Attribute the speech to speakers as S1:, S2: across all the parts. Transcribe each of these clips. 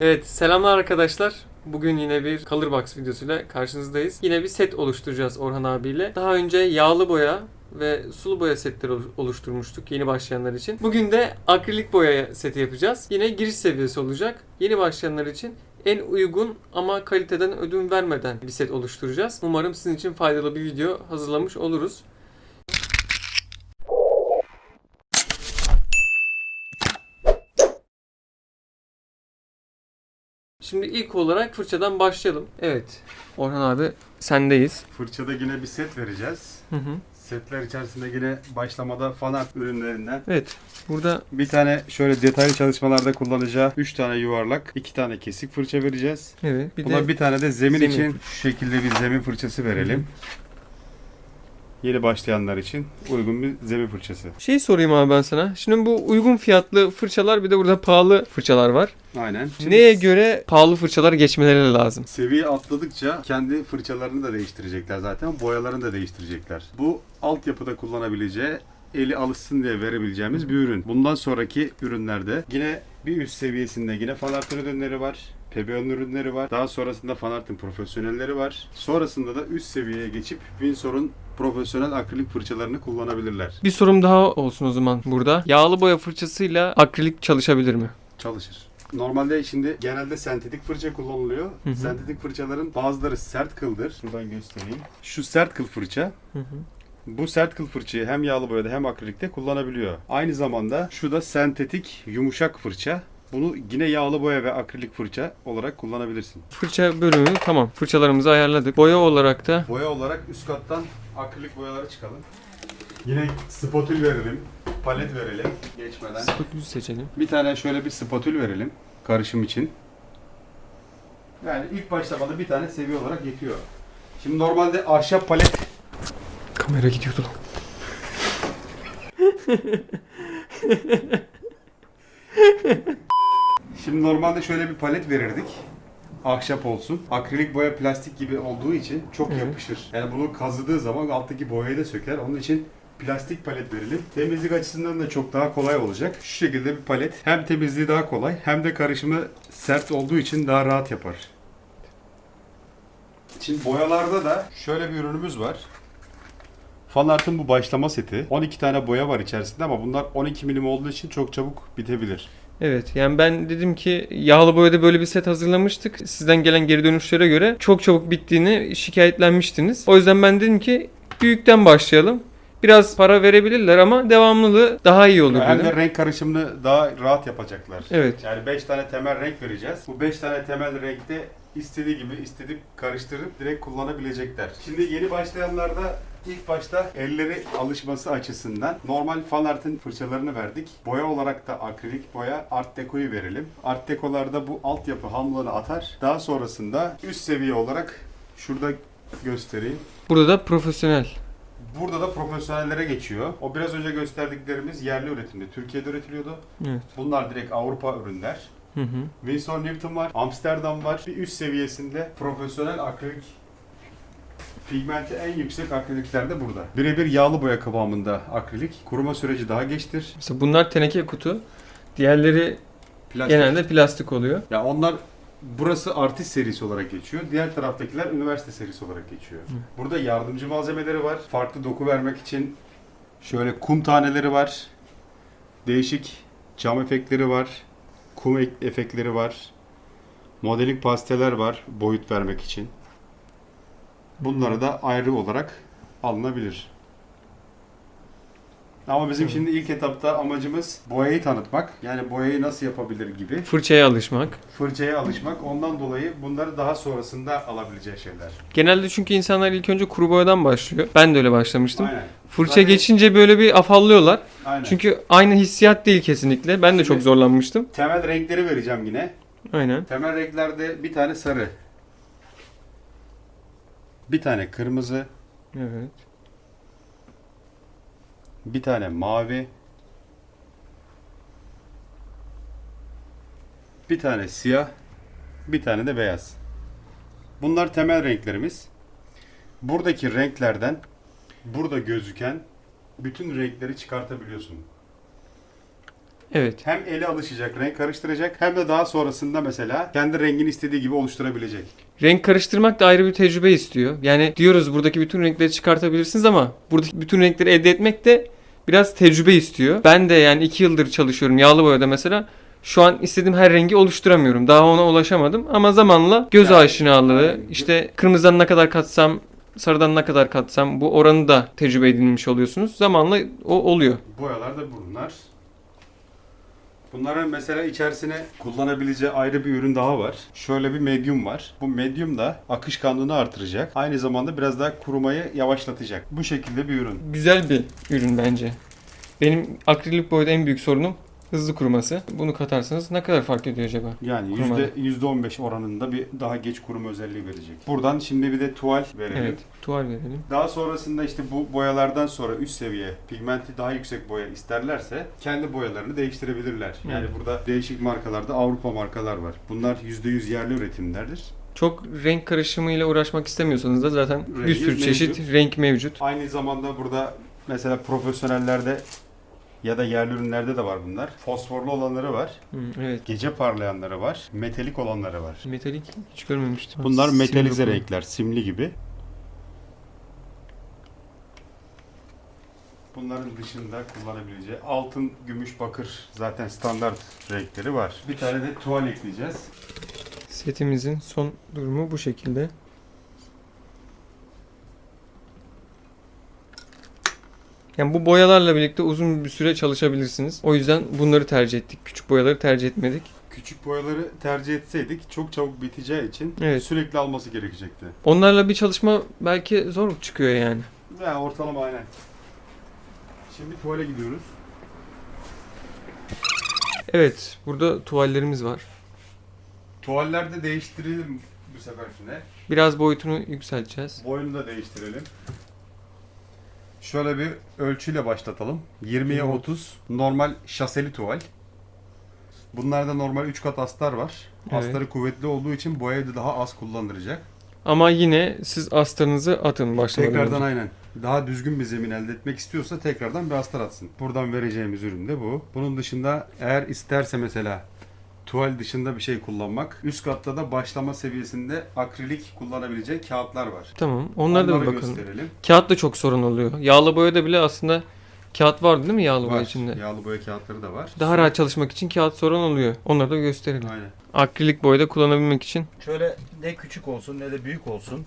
S1: Evet, selamlar arkadaşlar. Bugün yine bir Colorbox videosuyla karşınızdayız. Yine bir set oluşturacağız Orhan abiyle. Daha önce yağlı boya ve sulu boya setleri olu- oluşturmuştuk yeni başlayanlar için. Bugün de akrilik boya seti yapacağız. Yine giriş seviyesi olacak. Yeni başlayanlar için en uygun ama kaliteden ödün vermeden bir set oluşturacağız. Umarım sizin için faydalı bir video hazırlamış oluruz. Şimdi ilk olarak fırçadan başlayalım. Evet. Orhan abi sendeyiz.
S2: Fırçada yine bir set vereceğiz.
S1: Hı hı.
S2: Setler içerisinde yine başlamada fanart ürünlerinden
S1: Evet. Burada
S2: bir tane şöyle detaylı çalışmalarda kullanacağı 3 tane yuvarlak, 2 tane kesik fırça vereceğiz.
S1: evet bir
S2: Buna
S1: de
S2: bir tane de zemin,
S1: zemin
S2: için şu şekilde bir zemin fırçası verelim. Yeni başlayanlar için uygun bir zemin fırçası.
S1: şey sorayım abi ben sana. Şimdi bu uygun fiyatlı fırçalar bir de burada pahalı fırçalar var.
S2: Aynen. Şimdi
S1: Neye göre pahalı fırçalar geçmeleri lazım?
S2: Seviye atladıkça kendi fırçalarını da değiştirecekler zaten. Boyalarını da değiştirecekler. Bu altyapıda kullanabileceği eli alışsın diye verebileceğimiz bir ürün. Bundan sonraki ürünlerde yine bir üst seviyesinde yine fanart ürünleri var. PBO'nun ürünleri var. Daha sonrasında fanartın profesyonelleri var. Sonrasında da üst seviyeye geçip Winsor'un profesyonel akrilik fırçalarını kullanabilirler.
S1: Bir sorum daha olsun o zaman burada. Yağlı boya fırçasıyla akrilik çalışabilir mi?
S2: Çalışır. Normalde şimdi genelde sentetik fırça kullanılıyor.
S1: Hı hı.
S2: Sentetik fırçaların bazıları sert kıldır. Şuradan göstereyim. Şu sert kıl fırça
S1: Hı hı.
S2: Bu sert kıl fırçayı hem yağlı boyada hem akrilikte kullanabiliyor. Aynı zamanda şu da sentetik yumuşak fırça. Bunu yine yağlı boya ve akrilik fırça olarak kullanabilirsin.
S1: Fırça bölümü tamam. Fırçalarımızı ayarladık. Boya olarak da
S2: Boya olarak üst kattan akrilik boyaları çıkalım. Yine spatül verelim, palet verelim geçmeden.
S1: spatülü seçelim.
S2: Bir tane şöyle bir spatül verelim karışım için. Yani ilk başlamada bir tane seviye olarak yetiyor. Şimdi normalde ahşap palet
S1: Kamera gidiyordu lan.
S2: Şimdi normalde şöyle bir palet verirdik. Ahşap olsun. Akrilik boya plastik gibi olduğu için çok
S1: Evet.
S2: yapışır. Yani bunu kazıdığı zaman alttaki boyayı da söker. Onun için plastik palet verelim. Temizlik açısından da çok daha kolay olacak. Şu şekilde bir palet hem temizliği daha kolay hem de karışımı sert olduğu için daha rahat yapar. Şimdi boyalarda da şöyle bir ürünümüz var. Fanart'ın bu başlama seti. 12 tane boya var içerisinde ama bunlar 12 milim olduğu için çok çabuk bitebilir.
S1: Evet yani ben dedim ki yağlı boyada böyle bir set hazırlamıştık. Sizden gelen geri dönüşlere göre çok çabuk bittiğini şikayetlenmiştiniz. O yüzden ben dedim ki büyükten başlayalım. Biraz para verebilirler ama devamlılığı daha iyi olur
S2: Hem
S1: dedim.
S2: de renk karışımını daha rahat yapacaklar.
S1: Evet.
S2: Yani 5 tane temel renk vereceğiz. Bu 5 tane temel renkte istediği gibi istedip karıştırıp direkt kullanabilecekler. Şimdi yeni başlayanlarda ilk başta elleri alışması açısından normal fan art'ın fırçalarını verdik. Boya olarak da akrilik boya art dekoyu verelim. Art dekolarda bu altyapı hamurları atar. Daha sonrasında üst seviye olarak şurada göstereyim.
S1: Burada da profesyonel.
S2: Burada da profesyonellere geçiyor. O biraz önce gösterdiklerimiz yerli üretimde. Türkiye'de üretiliyordu.
S1: Evet.
S2: Bunlar direkt Avrupa ürünler.
S1: Hı hı.
S2: Winsor Newton var, Amsterdam var. Bir üst seviyesinde profesyonel akrilik pigmenti en yüksek akrilikler de burada. Birebir yağlı boya kıvamında akrilik. Kuruma süreci daha geçtir.
S1: Mesela bunlar teneke kutu. Diğerleri
S2: Plastik.
S1: genelde plastik oluyor.
S2: Ya onlar burası artist serisi olarak geçiyor. Diğer taraftakiler üniversite serisi olarak geçiyor. Burada yardımcı malzemeleri var. Farklı doku vermek için şöyle kum taneleri var. Değişik cam efektleri var. Kum ek- efektleri var. Modeling pasteler var boyut vermek için. Bunları da ayrı olarak alınabilir. Ama bizim şimdi ilk etapta amacımız boyayı tanıtmak. Yani boyayı nasıl yapabilir gibi
S1: Fırçaya alışmak.
S2: fırçaya alışmak. Ondan dolayı bunları daha sonrasında alabileceği şeyler.
S1: Genelde çünkü insanlar ilk önce kuru boyadan başlıyor. Ben de öyle başlamıştım.
S2: Aynen.
S1: Fırça
S2: Zaten-
S1: geçince böyle bir afallıyorlar.
S2: Aynen.
S1: Çünkü aynı hissiyat değil kesinlikle. Ben de çok
S2: Şimdi-
S1: zorlanmıştım.
S2: temel renkleri vereceğim yine.
S1: Aynen.
S2: Temel renklerde bir tane sarı. Bir tane kırmızı,
S1: Evet.
S2: bir tane mavi. Bir tane siyah, bir tane de beyaz. Bunlar temel renklerimiz. Buradaki renklerden burada gözüken bütün renkleri çıkartabiliyorsun.
S1: Evet.
S2: Hem eli alışacak, renk karıştıracak hem de daha sonrasında mesela kendi rengini istediği gibi oluşturabilecek.
S1: Renk karıştırmak da ayrı bir tecrübe istiyor. Yani diyoruz buradaki bütün renkleri çıkartabilirsiniz ama buradaki bütün renkleri elde etmek de biraz tecrübe istiyor. Ben de yani 2 yıldır çalışıyorum yağlı boyada mesela. Şu an istediğim her rengi oluşturamıyorum. Daha ona ulaşamadım ama zamanla göz
S2: Yani,
S1: aşinalığı,
S2: aynen.
S1: işte kırmızıdan ne kadar katsam, sarıdan ne kadar katsam bu oranı da tecrübe edinmiş oluyorsunuz. Zamanla o oluyor.
S2: Boyalar da bunlar. Bunların mesela içerisine kullanabileceği ayrı bir ürün daha var. Şöyle bir medium var. Bu medium da akışkanlığını artıracak. Aynı zamanda biraz daha kurumayı yavaşlatacak. Bu şekilde bir ürün.
S1: Güzel bir ürün bence. Benim akrilik boyada en büyük sorunum hızlı kuruması. Bunu katarsanız ne kadar fark ediyor acaba?
S2: Yani
S1: Kurumadı.
S2: yüzde 15 oranında bir daha geç kuruma özelliği verecek. Buradan şimdi bir de tuval verelim.
S1: Evet, tuval verelim.
S2: Daha sonrasında işte bu boyalardan sonra üst seviye pigmenti daha yüksek boya isterlerse kendi boyalarını değiştirebilirler. Yani
S1: Evet.
S2: burada değişik markalarda Avrupa markalar var. Bunlar %100 yerli üretimlerdir.
S1: Çok renk karışımıyla uğraşmak istemiyorsanız da zaten bir
S2: Rengi
S1: sürü çeşit
S2: mevcut.
S1: renk mevcut.
S2: Aynı zamanda burada mesela profesyonellerde ya da yerli ürünlerde de var bunlar. Fosforlu olanları var.
S1: Hı, evet.
S2: Gece parlayanları var. Metalik olanları var.
S1: Metalik hiç görmemiştim.
S2: Bunlar
S1: Simli
S2: metalize
S1: dokuma.
S2: renkler, simli gibi. Bunların dışında kullanabileceği altın, gümüş, bakır zaten standart renkleri var. Bir tane de tuval ekleyeceğiz.
S1: Setimizin son durumu bu şekilde. Yani bu boyalarla birlikte uzun bir süre çalışabilirsiniz. O yüzden bunları tercih ettik. Küçük boyaları tercih etmedik.
S2: Küçük boyaları tercih etseydik çok çabuk biteceği için
S1: Evet.
S2: sürekli alması gerekecekti.
S1: Onlarla bir çalışma belki zor çıkıyor yani.
S2: Ya ortalama aynen. Şimdi tuvale gidiyoruz.
S1: Evet, burada tuvallerimiz var.
S2: Tuvallerde değiştirelim bu seferkine.
S1: Biraz boyutunu yükselteceğiz.
S2: Boyunu da değiştirelim. Şöyle bir ölçüyle başlatalım. 20'ye
S1: Yirmi
S2: 30 normal şaseli tuval. Bunlarda normal 3 kat astar var.
S1: Evet.
S2: Astarı kuvvetli olduğu için boyayı da daha az kullandıracak.
S1: Ama yine siz astarınızı atın başlamadan
S2: Tekrardan
S1: önce.
S2: aynen. Daha düzgün bir zemin elde etmek istiyorsa tekrardan bir astar atsın. Buradan vereceğimiz ürün de bu. Bunun dışında eğer isterse mesela tuval dışında bir şey kullanmak. Üst katta da başlama seviyesinde akrilik kullanabileceği kağıtlar var.
S1: Tamam, onlara da bir
S2: Onları
S1: bakalım.
S2: gösterelim.
S1: Kağıt da çok sorun oluyor. Yağlı boyada bile aslında kağıt vardı değil mi yağlı boya
S2: Var.
S1: içinde?
S2: Yağlı boya kağıtları da var.
S1: Daha rahat çalışmak için kağıt sorun oluyor. Onları da gösterelim.
S2: Aynen.
S1: Akrilik boyada kullanabilmek için.
S3: Şöyle ne küçük olsun ne de büyük olsun.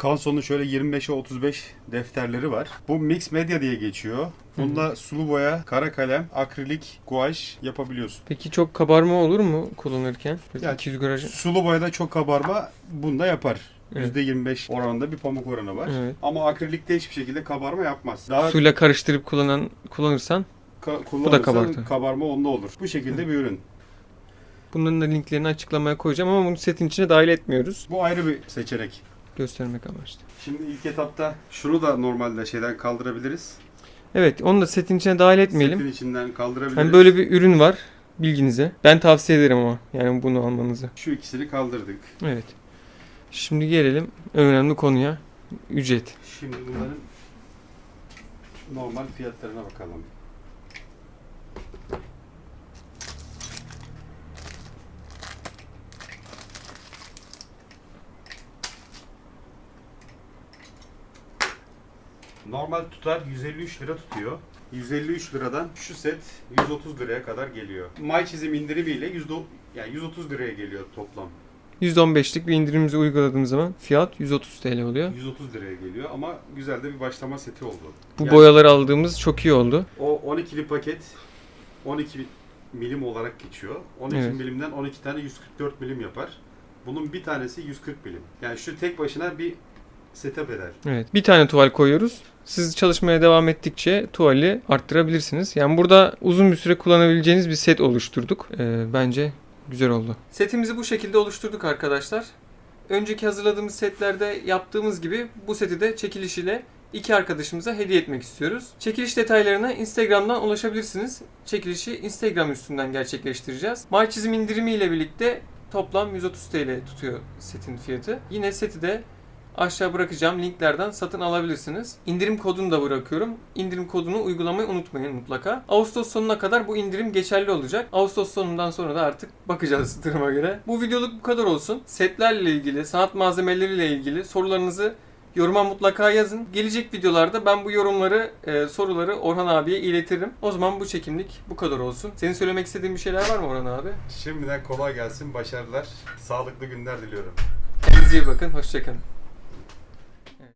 S2: Kanson'un şöyle 25'e 35 defterleri var. Bu mix medya diye geçiyor. Bunda sulu boya, kara kalem, akrilik, guaj yapabiliyorsun.
S1: Peki çok kabarma olur mu kullanırken? Mesela
S2: Ya,
S1: 200 gram.
S2: Sulu boyada çok kabarma bunda yapar.
S1: Evet.
S2: %25 oranında bir pamuk oranı var.
S1: Evet.
S2: Ama akrilikte hiçbir şekilde kabarma yapmaz. Daha
S1: Suyla karıştırıp kullanan kullanırsan
S2: ka- kullanırsan
S1: kabartı.
S2: kabarma onda olur. Bu şekilde bir ürün.
S1: bunların da linklerini açıklamaya koyacağım ama bunu setin içine dahil etmiyoruz.
S2: Bu ayrı bir seçenek.
S1: Göstermek amaçlı.
S2: Şimdi ilk etapta şunu da normalde şeyden kaldırabiliriz.
S1: Evet onu da setin içine dahil etmeyelim.
S2: Setin içinden kaldırabiliriz.
S1: Hani böyle bir ürün var bilginize. Ben tavsiye ederim ama yani bunu almanızı.
S2: Şu ikisini kaldırdık.
S1: Evet. Şimdi gelelim önemli konuya. Ücret.
S2: Şimdi bunların normal fiyatlarına bakalım. Normal tutar 153 lira tutuyor. 153 liradan şu set 130 liraya kadar geliyor. May çizim indirimiyle 100 yani 130 liraya geliyor toplam.
S1: %15'lik bir indirimimizi uyguladığımız zaman fiyat 130 TL oluyor.
S2: 130 liraya geliyor ama güzel de bir başlama seti oldu.
S1: Bu
S2: Yani-
S1: boyaları aldığımız çok iyi oldu.
S2: O 12'li paket 12 milim olarak geçiyor. 12
S1: Evet.
S2: milimden 12 tane 144 milim yapar. Bunun bir tanesi 140 milim. Yani şu tek başına bir setup eder.
S1: Evet. Bir tane tuval koyuyoruz. Siz çalışmaya devam ettikçe tuvali arttırabilirsiniz. Yani burada uzun bir süre kullanabileceğiniz bir set oluşturduk. Ee, bence güzel oldu. Setimizi bu şekilde oluşturduk arkadaşlar. Önceki hazırladığımız setlerde yaptığımız gibi bu seti de çekiliş ile iki arkadaşımıza hediye etmek istiyoruz. Çekiliş detaylarına Instagram'dan ulaşabilirsiniz. Çekilişi Instagram üstünden gerçekleştireceğiz. May çizim indirimi ile birlikte toplam 130 TL tutuyor setin fiyatı. Yine seti de aşağı bırakacağım linklerden satın alabilirsiniz. İndirim kodunu da bırakıyorum. İndirim kodunu uygulamayı unutmayın mutlaka. Ağustos sonuna kadar bu indirim geçerli olacak. Ağustos sonundan sonra da artık bakacağız duruma göre. Bu videoluk bu kadar olsun. Setlerle ilgili, sanat malzemeleriyle ilgili sorularınızı Yoruma mutlaka yazın. Gelecek videolarda ben bu yorumları, e, soruları Orhan abiye iletirim. O zaman bu çekimlik bu kadar olsun. Senin söylemek istediğin bir şeyler var mı Orhan abi?
S2: Şimdiden kolay gelsin, başarılar, sağlıklı günler diliyorum.
S1: Kendinize iyi bakın. Hoşçakalın.